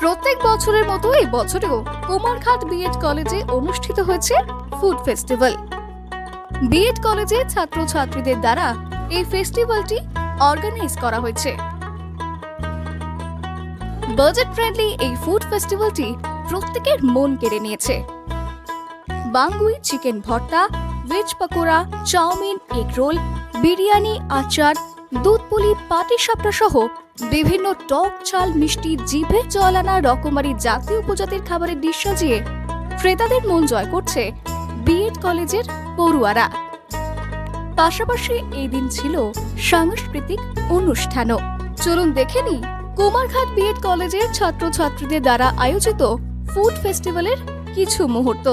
প্রত্যেক বছরের মতো এই বছরেও কুমারঘাট বিএড কলেজে অনুষ্ঠিত হয়েছে ফুড ফেস্টিভ্যাল বিএড কলেজে ছাত্রছাত্রীদের দ্বারা এই ফেস্টিভ্যালটি অর্গানাইজ করা হয়েছে। বাজেট ফ্রেন্ডলি এই ফুড ফেস্টিভ্যালটি প্রত্যেকের মন কেড়ে নিয়েছে। বাঙ্গুই চিকেন ভর্তা veg pakora chowmein egg roll biryani আচার দুধ পুলি পাটিসাপটা সহ বিভিন্ন টক চাল, মিষ্টি, জিভে জল আনা রকমারি জাতীয় উপজাতির খাবারের ডিশ সাজিয়ে ক্রেতাদের মন জয় করছে বিএড কলেজের পড়ুয়ারা। পাশাপাশি এই দিন ছিল সাংস্কৃতিক অনুষ্ঠানও। চলুন দেখে নিই কুমারঘাট বিএড কলেজের ছাত্রছাত্রীদের দ্বারা আয়োজিত ফুড ফেস্টিভ্যালের কিছু মুহূর্ত।